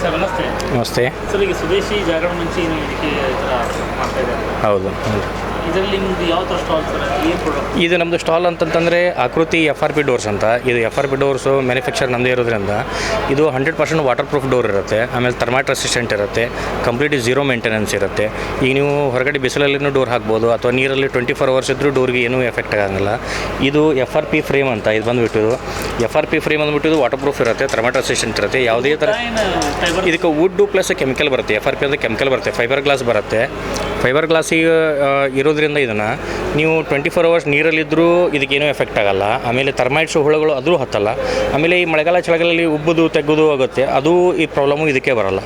Sir ನಮಸ್ತೆ. ನಮಸ್ತೆ. Sir ಈಗ ಸ್ವದೇಶಿ ಜಾಗರಣ ಮಂಚಿ ನೀವು ಇದಕ್ಕೆ ಮಾಡ್ತಾ ಇದ್ದಾರೆ. ಹೌದು ಹೌದು. ಇದರಲ್ಲಿ ನಿಮ್ದು ಯಾವ ಥರ ಸ್ಟಾಲ್ ಸರ್? ಏನು ಪ್ರಾಡಕ್ಟ್ ಇದು ನಮ್ಮದು ಸ್ಟಾಲ್ ಅಂತಂತಂದರೆ ಆಕೃತಿ ಎಫ್ ಆರ್ ಪಿ ಡೋರ್ಸ್ ಅಂತ. ಇದು F R P doors manufacture ನಮ್ಮದೇ ಇರೋದ್ರಿಂದ. ಇದು hundred percent waterproof door ಇರುತ್ತೆ. ಆಮೇಲೆ ಥರ್ಮಾಟ್ ರೆಸಿಸ್ಟೆಂಟ್ ಇರುತ್ತೆ. ಕಂಪ್ಲೀಟ್ ಝೀರೋ ಮೇಂಟೆನೆನ್ಸ್ ಇರುತ್ತೆ. ಈಗ ನೀವು ಹೊರಗಡೆ ಬಿಸಿಲಲ್ಲಿನೂ ಡೋರ್ ಹಾಕ್ಬೋದು ಅಥವಾ ನೀರಲ್ಲಿ ಟ್ವೆಂಟಿ ಫೋರ್ ಅವರ್ಸ್ ಇದ್ದರೂ ಡೋರ್ಗೆ ಏನೂ ಎಫೆಕ್ಟ್ ಆಗೋಂಗಿಲ್ಲ. ಇದು ಎಫ್ ಆರ್ ಪಿ ಫ್ರೇಮ್ ಅಂತ ಇದು ಬಂದುಬಿಟ್ಟು ಎಫ್ ಆರ್ ಪಿ ಫ್ರೇಮ್ ಅಂದ್ಬಿಟ್ಟು ವಾಟರ್ ಪ್ರೂಫ್ ಇರುತ್ತೆ ಥರ್ಮಾಟ್ ರೆಸಿಸ್ಟೆಂಟ್ ಇರುತ್ತೆ. ಯಾವುದೇ ಥರ ಇದಕ್ಕೆ ವುಡ್ಡು ಪ್ಲಸ್ ಕೆಮಿಕಲ್ ಬರುತ್ತೆ. ಎಫ್ ಆರ್ ಪಿ ಅಂದರೆ ಕೆಮಿಕಲ್ ಬರುತ್ತೆ. ಫೈಬರ್ ಗ್ಲಾಸ್ ಬರುತ್ತೆ. ಫೈಬರ್ ಗ್ಲಾಸಿಗೆ ಇರೋದ್ರಿಂದ ಇದನ್ನು ನೀವು ಟ್ವೆಂಟಿ ಫೋರ್ ಅವರ್ಸ್ ನೀರಲ್ಲಿದ್ದರೂ ಇದಕ್ಕೇನೂ ಎಫೆಕ್ಟ್ ಆಗಲ್ಲ. ಆಮೇಲೆ ಥರ್ಮೈಟ್ಸ್ ಹುಳುಗಳು ಅದರೂ ಹತ್ತಲ್ಲ. ಆಮೇಲೆ ಈ ಮಳೆಗಾಲ ಚಳಿಗಾಲದಲ್ಲಿ ಉಬ್ಬುದು ತೆಗ್ಗೋದು ಆಗುತ್ತೆ. ಅದು ಈ ಪ್ರಾಬ್ಲಮು ಇದಕ್ಕೆ ಬರಲ್ಲ.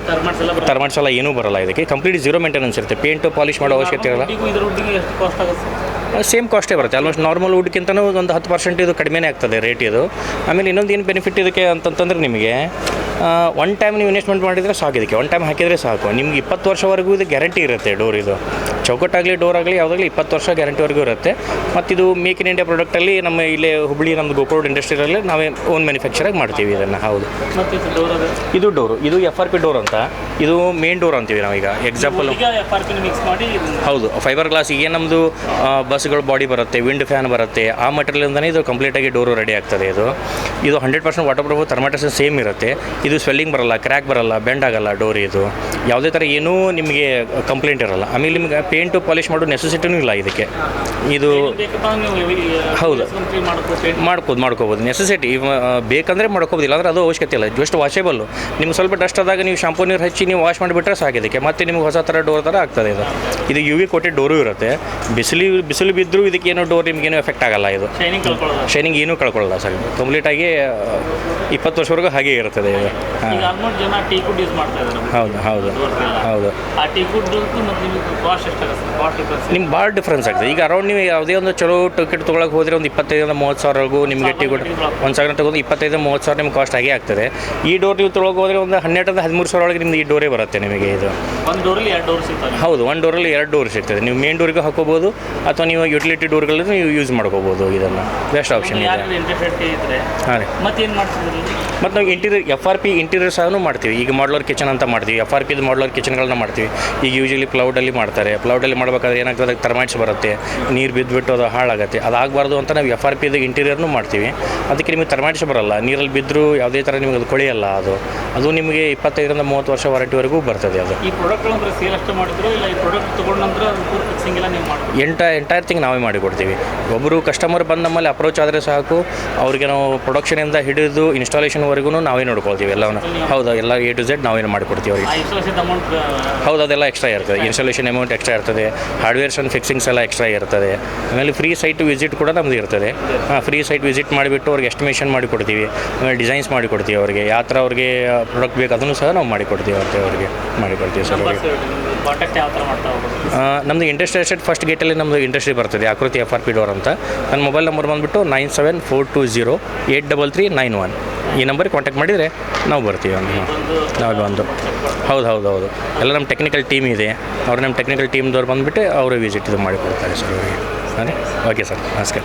ಥರ್ಮೈಟ್ಸ್ ಎಲ್ಲ ಏನೂ ಬರಲ್ಲ ಇದಕ್ಕೆ. ಕಂಪ್ಲೀಟ್ ಜೀರೋ ಮೇಂಟೆನೆನ್ಸ್ ಇರುತ್ತೆ. ಪೇಂಟು ಪಾಲಿಷ್ ಮಾಡೋ ಅವಶ್ಯಕತೆ ಇರಲ್ಲ. ಸೇಮ್ ಕಾಸ್ಟೇ ಬರುತ್ತೆ. ಆಲ್ಮೋಸ್ಟ್ ನಾರ್ಮಲ್ ವುಡ್ಗಿಂತನೂ ಒಂದು ಹತ್ತು ಪರ್ಸೆಂಟ್ ಇದು ಕಡಿಮೆನೇ ಆಗ್ತದೆ ರೇಟ್ ಇದು. ಆಮೇಲೆ ಇನ್ನೊಂದು ಏನು ಬೆನಿಫಿಟ್ ಇದಕ್ಕೆ ಅಂತಂತಂದ್ರೆ ನಿಮಗೆ ಒನ್ ಟೈಮ್ ನೀವು ಇನ್ವೆಸ್ಟ್ಮೆಂಟ್ ಮಾಡಿದರೆ ಸಾಕು ಇದಕ್ಕೆ. ಒನ್ ಟೈಮ್ ಹಾಕಿದರೆ ಸಾಕು. ನಿಮ್ಗೆ ಇಪ್ಪತ್ತು ವರ್ಷವರೆಗೂ ಇದು ಗ್ಯಾರಂಟಿ ಇರುತ್ತೆ ಡೋರ್ ಇದು. ಚೌಕಟ್ಟಾಗಲಿ ಡೋರ್ ಆಗಲಿ ಯಾವುದಾಗಲಿ ಇಪ್ಪತ್ತು ವರ್ಷ ಗ್ಯಾರಂಟಿವರೆಗೂ ಇರುತ್ತೆ. ಮತ್ತು ಇದು ಮೇಕ್ ಇನ್ ಇಂಡಿಯಾ ಪ್ರಾಡಕ್ಟಲ್ಲಿ ನಮ್ಮ ಇಲ್ಲೇ ಹುಬ್ಬಳ್ಳಿ ನಮ್ಮದು ಗೋಕೋಡ್ ಇಂಡಸ್ಟ್ರಿಯಲ್ಲಿ ನಾವೇ ಓನ್ ಮ್ಯಾನುಫ್ಯಾಕ್ಚರಾಗಿ ಮಾಡ್ತೀವಿ ಇದನ್ನು. ಹೌದು. ಮತ್ತು ಇದು ಡೋರ್ ಇದು ಡೋರು. ಇದು ಎಫ್ ಆರ್ ಪಿ ಡೋರ್ ಅಂತ. ಇದು ಮೇನ್ ಡೋರ್ ಅಂತೀವಿ ನಾವೀಗ ಎಕ್ಸಾಂಪಲ್ ಹೌದು ಫೈಬರ್ ಗ್ಲಾಸ್ ಈಗ ನಮ್ಮದು ಬಸ್ಗಳು ಬಾಡಿ ಬರುತ್ತೆ ವಿಂಡ್ ಫ್ಯಾನ್ ಬರುತ್ತೆ ಆ ಮಟೀರಿಯಲಿಂದನೇ ಇದು ಕಂಪ್ಲೀಟಾಗಿ ಡೋರು ರೆಡಿ ಆಗ್ತದೆ ಇದು. ಇದು hundred percent waterproof termites same ಇರುತ್ತೆ. ಇದು ಸ್ವೆಲ್ಲಿಂಗ್ ಬರಲ್ಲ ಕ್ರ್ಯಾಕ್ ಬರಲ್ಲ ಬೆಂಡ್ ಆಗಲ್ಲ ಡೋರ್ ಇದು. ಯಾವುದೇ ಥರ ಏನೂ ನಿಮಗೆ ಕಂಪ್ಲೇಂಟ್ ಇರಲ್ಲ. ಆಮೇಲೆ ನಿಮಗೆ ಪೇಂಟು ಪಾಲಿಷ್ ಮಾಡೋ ನೆಸೆಸಿಟಿನೂ ಇಲ್ಲ ಇದಕ್ಕೆ. ಇದು ನೀವು ಹೌದು. ಮಾಡ್ಕೋದು ಮಾಡ್ಬೋದು ಮಾಡ್ಕೋಬೋದು ನೆಸೆಸಿಟಿ ಬೇಕಂದರೆ ಮಾಡ್ಕೋಬೋದು ಇಲ್ಲಾಂದ್ರೆ ಅದು ಅವಶ್ಯಕತೆ ಇಲ್ಲ. ಜಸ್ಟ್ ವಾಷೇಬಲ್ಲು ನಿಮ್ಗೆ ಸ್ವಲ್ಪ ಡಸ್ಟ್ ಆದಾಗ ನೀವು ಶಾಂಪೂ ನೀರು ಹಚ್ಚಿ ನೀವು ವಾಶ್ ಮಾಡಿಬಿಟ್ರೆ ಸಾಕು ಇದಕ್ಕೆ. ಮತ್ತೆ ನಿಮ್ಗೆ ಹೊಸ ಥರ ಡೋರ್ ಥರ ಆಗ್ತದೆ ಇದು. ಇದು ಯು ವಿ ಕೊಟ್ಟಿದ್ದ ಡೋರು ಇರುತ್ತೆ. ಬಿಸಿಲು ಬಿಸಿಲು ಬಿದ್ದರೂ ಇದಕ್ಕೇನು ಡೋರ್ ನಿಮಗೇನು ಎಫೆಕ್ಟ್ ಆಗಲ್ಲ ಇದು. ಶೈನಿಂಗ್ ಏನೂ ಕಳ್ಕೊಳ್ಳಲ್ಲ ಸರ್ ಕಂಪ್ಲೀಟಾಗಿ ಇಪ್ಪತ್ತು ವರ್ಷವರೆಗೂ ಹಾಗೆ ಇರುತ್ತದೆ ಇದು. ಟೀ ಹೌದು ಹೌದು ಹೌದು. ಟೀ ನಿಮಗೆ ಭಾಳ ಡಿಫ್ರೆನ್ಸ್ ಆಗ್ತದೆ. ಈಗ ಅರೌಂಡ್ ನೀವು ಯಾವುದೇ ಒಂದು ಚಲೋ ಟಿಕೆಟ್ ತೊಗೊಳಕ್ಕೆ ಹೋದರೆ ಒಂದು ಇಪ್ಪತ್ತೈದರಿಂದ ಮೂವತ್ತು ಸಾವಿರವರೆಗೂ ನಿಮಗೆ ಟಿಕೆಟ್ ಒಂದು ಸಾವಿರ ತಗೊಂಡು ಇಪ್ಪತ್ತೈದು ಮೂವತ್ತು ಸಾವಿರ ನಿಮ್ಗೆ ಕಾಸ್ಟ್ ಆಗೇ ಆಗ್ತದೆ. ಈ ಡೋರ್ ನೀವು ತೊಗೊಳಕ್ಕೆ ಹೋದರೆ ಒಂದು ಹನ್ನೆರಡರಿಂದ ಹದಿಮೂರು ಸಾವಿರ ಒಳಗೆ ನಿಮ್ದು ಈ ಡೋರೇ ಬರುತ್ತೆ ನಿಮಗೆ ಇದು. ಒಂದು ಡೋರಲ್ಲಿ ಎರಡು ಡೋರ್ ಸಿಗ್ತದೆ. ಹೌದು ಒಂದು ಡೋರಲ್ಲಿ ಎರಡು ಡೋರ್ ಸಿಗ್ತದೆ. ನೀವು ಮೇನ್ ಡೋರಿಗೆ ಹಾಕೋಬೋದು ಅಥವಾ ನೀವು ಯುಟಿಲಿಟಿ ಡೋರ್ಗಳನ್ನು ನೀವು ಯೂಸ್ ಮಾಡ್ಕೋಬೋದು ಇದನ್ನು. ಬೆಸ್ಟ್ ಆಪ್ಷನ್ ಇದೆ. ಹಾಂ ರೀ. ಮತ್ತೇನು ಮಾಡ್ತಿದ್ರಿ? ಮತ್ತು ನಾವು interior F R P interior ಸಹ ಮಾಡ್ತೀವಿ. ಈಗ ಮಾಡ್ಲರ್ ಕಿಚನ್ ಅಂತ ಮಾಡ್ತೀವಿ. ಎಫ್ ಆರ್ ಪಿದು ಮಾಡ್ಲರ್ ಕಿಚನ್ಗಳನ್ನ ಮಾಡ್ತೀವಿ. ಈಗ ಯೂಶಲಿ ಪ್ಲೌಡಲ್ಲಿ ಮಾಡ್ತಾರೆ. ಪ್ಲೌಡಲ್ಲಿ ಮಾಡಬೇಕಾದ್ರೆ ಏನಾಗ್ತದೆ? ಅದಕ್ಕೆ ಥರ್ಮೈಟ್ಸ್ ಬರುತ್ತೆ. ನೀರು ಬಿದ್ದುಬಿಟ್ಟು ಅದು ಹಾಳಾಗುತ್ತೆ. ಅದಾಗಬಾರ್ದು ಅಂತ ನಾವು ಎಫ್ ಆರ್ ಪಿದು ಇಂಟೀರಿಯರ್ನು ಮಾಡ್ತೀವಿ. ಅದಕ್ಕೆ ನಿಮಗೆ ಥರ್ಮೈಟ್ಸ್ ಬರಲ್ಲ. ನೀರಲ್ಲಿ ಬಿದ್ದರೂ ಯಾವುದೇ ಥರ ನಿಮಗೆ ಅದು ಕೊಳೆಯಲ್ಲ ಅದು. ಅದು ನಿಮಗೆ ಇಪ್ಪತ್ತೈದರಿಂದ ಮೂವತ್ತು ವರ್ಷ ವಾರಂಟಿವರೆಗೂ ಬರ್ತದೆ ಅದು. ಈ ಪ್ರಾಡಕ್ಟ್ ಅಂದ್ರೆ ಸೇಲ್ ಅಷ್ಟೇ ಮಾಡಿದ್ರು ಇಲ್ಲ ಈ ಪ್ರಾಡಕ್ಟ್ ತೊಗೊಂಡ ನಂತರ ನೀವು ಎಂಟ ಎಂಟೈರ್ ಥಿಂಗ್ ನಾವೇ ಮಾಡಿಕೊಡ್ತೀವಿ. ಒಬ್ಬರು ಕಸ್ಟಮರ್ ಬಂದು ನಮ್ಮಲ್ಲಿ ಅಪ್ರೋಚ್ ಆದರೆ ಸಾಕು. ಅವ್ರಿಗೆ ನಾವು ಪ್ರೊಡಕ್ಷನಿಂದ ಹಿಡಿದು ಇನ್ಸ್ಟಾಲೇಷನ್ವರೆಗೂ ನಾವೇ ನೋಡ್ಕೊಳ್ತೀವಿ ಎಲ್ಲವನ್ನು. ಹೌದು ಎಲ್ಲ ಎ ಟು ಝೆಡ್ ನಾವೇನು ಮಾಡಿಕೊಡ್ತೀವಿ ಅವ್ರಿಗೆ. ಹೌದು ಅದೆಲ್ಲ ಎಕ್ಸ್ಟ್ರಾ ಇರ್ತದೆ. ಇನ್ಸ್ಟಾಲೇಷನ್ ಅಮೌಂಟ್ ಎಕ್ಸ್ಟ್ರಾ ಇರ್ತದೆ. ಹಾರ್ಡ್ವೇರ್ಸ್ ಆ್ಯಂಡ್ ಫಿಕ್ಸಿಂಗ್ಸ್ ಎಲ್ಲ ಎಕ್ಸ್ಟ್ರಾ ಇರ್ತದೆ. ಆಮೇಲೆ ಫ್ರೀ ಸೈಟ್ ವಿಸಿಟ್ ಕೂಡ ನಮ್ದು ಇರ್ತದೆ. ಹಾಂ ಫ್ರೀ ಸೈಟ್ ವಿಸಿಟ್ ಮಾಡಿಬಿಟ್ಟು ಅವ್ರಿಗೆ ಎಸ್ಟಿಮೇಷನ್ ಮಾಡಿಕೊಡ್ತೀವಿ. ಆಮೇಲೆ ಡಿಸೈನ್ಸ್ ಮಾಡಿಕೊಡ್ತೀವಿ ಅವರಿಗೆ. ಯಾವ ಥರ ಅವ್ರಿಗೆ ಪ್ರಾಡಕ್ಟ್ ಬೇಕು ಅದನ್ನು ಸಹ ನಾವು ಮಾಡಿಕೊಡ್ತೀವಿ ಅಂತ ಅವ್ರಿಗೆ ಮಾಡಿಕೊಡ್ತೀವಿ ಸರ್ ನಮ್ಮದು ಇಂಡಸ್ಟ್ರಿ ಎಸ್ಟೇಟ್ ಫಸ್ಟ್ ಗೇಟಲ್ಲಿ ನಮ್ಮದು ಇಂಡಸ್ಟ್ರಿ ಬರ್ತದೆ. ಆಕೃತಿ ಎಫ್ ಆರ್ ಪಿ ಡೋರ್ ಅಂತ. ನನ್ನ ಮೊಬೈಲ್ ನಂಬರ್ ಬಂದುಬಿಟ್ಟು nine seven four two zero eight double three nine one ಈ ನಂಬರಿಗೆ ಕಾಂಟ್ಯಾಕ್ಟ್ ಮಾಡಿದರೆ ನಾವು ಬರ್ತೀವಿ ಒಂದು ನಾವು ಬಂದು. ಹೌದು ಹೌದು ಹೌದು. ಎಲ್ಲ ನಮ್ಮ ಟೆಕ್ನಿಕಲ್ ಟೀಮ್ ಇದೆ. ಅವ್ರು ನಮ್ಮ ಟೆಕ್ನಿಕಲ್ ಟೀಮ್ದವ್ರು ಬಂದುಬಿಟ್ಟು ಅವರು ವಿಸಿಟ್ ಇದು ಮಾಡಿಕೊಡ್ತಾರೆ ಸರ್ ಅವರಿಗೆ. ಹಾಂ ಓಕೆ ಸರ್. ನಮಸ್ಕಾರ.